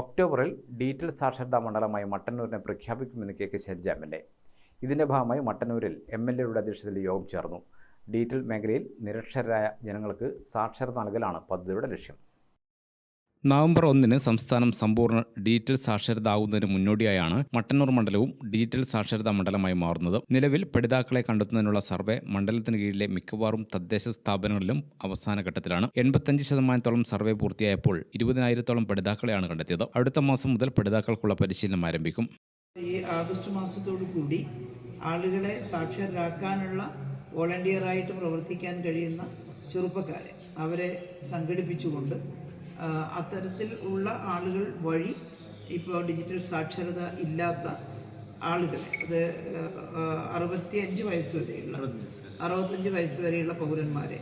ഒക്ടോബറിൽ ഡിജിറ്റൽ സാക്ഷരതാ മണ്ഡലമായി മട്ടന്നൂരിനെ പ്രഖ്യാപിക്കുമെന്ന് കെ കെ എ ഇതിന്റെ ഭാഗമായി മട്ടന്നൂരിൽ എം എൽ എയുടെ അധ്യക്ഷതയിൽ യോഗം ചേർന്നു. ഡിജിറ്റൽ മേഖലയിൽ നിരക്ഷരായ ജനങ്ങൾക്ക് സാക്ഷരത നൽകലാണ് പദ്ധതിയുടെ ലക്ഷ്യം. നവംബർ ഒന്നിന് സംസ്ഥാനം സമ്പൂർണ ഡിജിറ്റൽ സാക്ഷരത ആകുന്നതിന് മുന്നോടിയായാണ് മട്ടന്നൂർ മണ്ഡലവും ഡിജിറ്റൽ സാക്ഷരതാ മണ്ഡലമായി മാറുന്നത്. നിലവിൽ പഠിതാക്കളെ കണ്ടെത്തുന്നതിനുള്ള സർവേ മണ്ഡലത്തിന് കീഴിലെ മിക്കവാറും തദ്ദേശ സ്ഥാപനങ്ങളിലും അവസാന ഘട്ടത്തിലാണ്. എൺപത്തഞ്ച് ശതമാനത്തോളം സർവേ പൂർത്തിയായപ്പോൾ ഇരുപതിനായിരത്തോളം പഠിതാക്കളെയാണ് കണ്ടെത്തിയത്. അടുത്ത മാസം മുതൽ പഠിതാക്കൾക്കുള്ള പരിശീലനം ആരംഭിക്കും. ഈ ആഗസ്റ്റ് മാസത്തോടു കൂടി ആളുകളെ സാക്ഷരരാക്കാനുള്ള വോളണ്ടിയറായിട്ട് പ്രവർത്തിക്കാൻ കഴിയുന്ന ചെറുപ്പക്കാരെ അവരെ സംഘടിപ്പിച്ചുകൊണ്ട് അത്തരത്തിൽ ഉള്ള ആളുകൾ വഴി ഇപ്പോൾ ഡിജിറ്റൽ സാക്ഷരത ഇല്ലാത്ത ആളുകൾ അത് അറുപത്തി അഞ്ച് വയസ്സ് വരെയുള്ള അറുപത്തഞ്ച് വയസ്സ് വരെയുള്ള പൗരന്മാരെ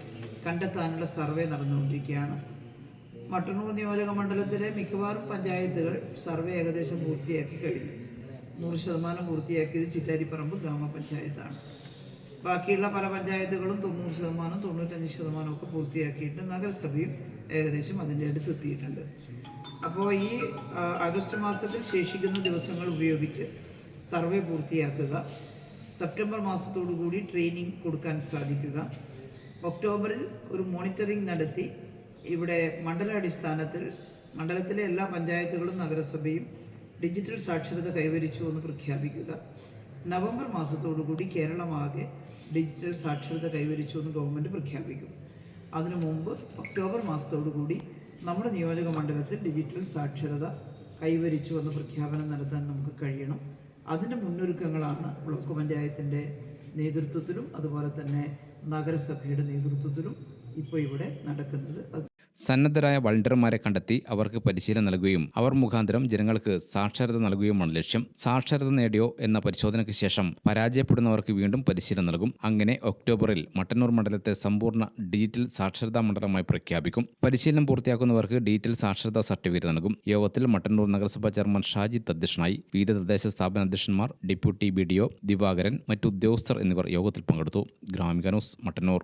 കണ്ടെത്താനുള്ള സർവേ നടന്നുകൊണ്ടിരിക്കുകയാണ്. മട്ടന്നൂർ നിയോജക മണ്ഡലത്തിലെ മിക്കവാറും പഞ്ചായത്തുകൾ സർവേ ഏകദേശം പൂർത്തിയാക്കി കഴിഞ്ഞു. നൂറ് ശതമാനം പൂർത്തിയാക്കിയത് ചിറ്റാരിപ്പറമ്പ് ഗ്രാമപഞ്ചായത്താണ്. ബാക്കിയുള്ള പല പഞ്ചായത്തുകളും തൊണ്ണൂറ് ശതമാനം തൊണ്ണൂറ്റഞ്ച് ശതമാനം ഒക്കെ പൂർത്തിയാക്കിയിട്ട് നഗരസഭയും ഏകദേശം അതിന്റെ അടുത്തെത്തിയിട്ടുണ്ട് അപ്പോൾ ഈ ആഗസ്റ്റ് മാസത്തിൽ ശേഷിക്കുന്ന ദിവസങ്ങൾ ഉപയോഗിച്ച് സർവേ പൂർത്തിയാക്കുക സെപ്റ്റംബർ മാസത്തോടു കൂടി ട്രെയിനിങ് കൊടുക്കാൻ സാധിക്കുക. ഒക്ടോബറിൽ ഒരു മോണിറ്ററിംഗ് നടത്തി ഇവിടെ മണ്ഡലാടിസ്ഥാനത്തിൽ മണ്ഡലത്തിലെ എല്ലാ പഞ്ചായത്തുകളും നഗരസഭയും ഡിജിറ്റൽ സാക്ഷരത കൈവരിച്ചു എന്ന് പ്രഖ്യാപിക്കുക. നവംബർ മാസത്തോടുകൂടി കേരളമാകെ ഡിജിറ്റൽ സാക്ഷരത കൈവരിച്ചു എന്ന് ഗവൺമെന്റ് പ്രഖ്യാപിക്കും. അതിനു മുമ്പ് ഒക്ടോബർ മാസത്തോടുകൂടി നമ്മുടെ നിയോജക മണ്ഡലത്തിൽ ഡിജിറ്റൽ സാക്ഷരത കൈവരിച്ചു എന്ന പ്രഖ്യാപനം നടത്താൻ നമുക്ക് കഴിയണം. അതിന്റെ മുന്നൊരുക്കങ്ങളാണ് ബ്ലോക്ക് പഞ്ചായത്തിന്റെ നേതൃത്വത്തിലും അതുപോലെ തന്നെ നഗരസഭയുടെ നേതൃത്വത്തിലും ഇപ്പോൾ ഇവിടെ നടക്കുന്നത്. സന്നദ്ധരായ വളണ്ടിയർമാരെ കണ്ടെത്തി അവർക്ക് പരിശീലനം നൽകുകയും അവർ മുഖാന്തരം ജനങ്ങൾക്ക് സാക്ഷരത നൽകുകയുമാണ് ലക്ഷ്യം. സാക്ഷരത നേടിയോ എന്ന പരിശോധനയ്ക്ക് ശേഷം പരാജയപ്പെടുന്നവർക്ക് വീണ്ടും പരിശീലനം നൽകും. അങ്ങനെ ഒക്ടോബറിൽ മട്ടന്നൂർ മണ്ഡലത്തെ സമ്പൂർണ ഡിജിറ്റൽ സാക്ഷരതാ മണ്ഡലമായി പ്രഖ്യാപിക്കും. പരിശീലനം പൂർത്തിയാക്കുന്നവർക്ക് ഡിജിറ്റൽ സാക്ഷരതാ സർട്ടിഫിക്കറ്റ് നൽകും. യോഗത്തിൽ മട്ടന്നൂർ നഗരസഭാ ചെയർമാൻ ഷാജിദ് അധ്യക്ഷനായി വിവിധ തദ്ദേശ സ്ഥാപന അധ്യക്ഷന്മാർ deputy B D O Divakaran മറ്റു ഉദ്യോഗസ്ഥർ എന്നിവർ യോഗത്തിൽ പങ്കെടുത്തു. ഗ്രാമിക ന്യൂസ് മട്ടന്നൂർ.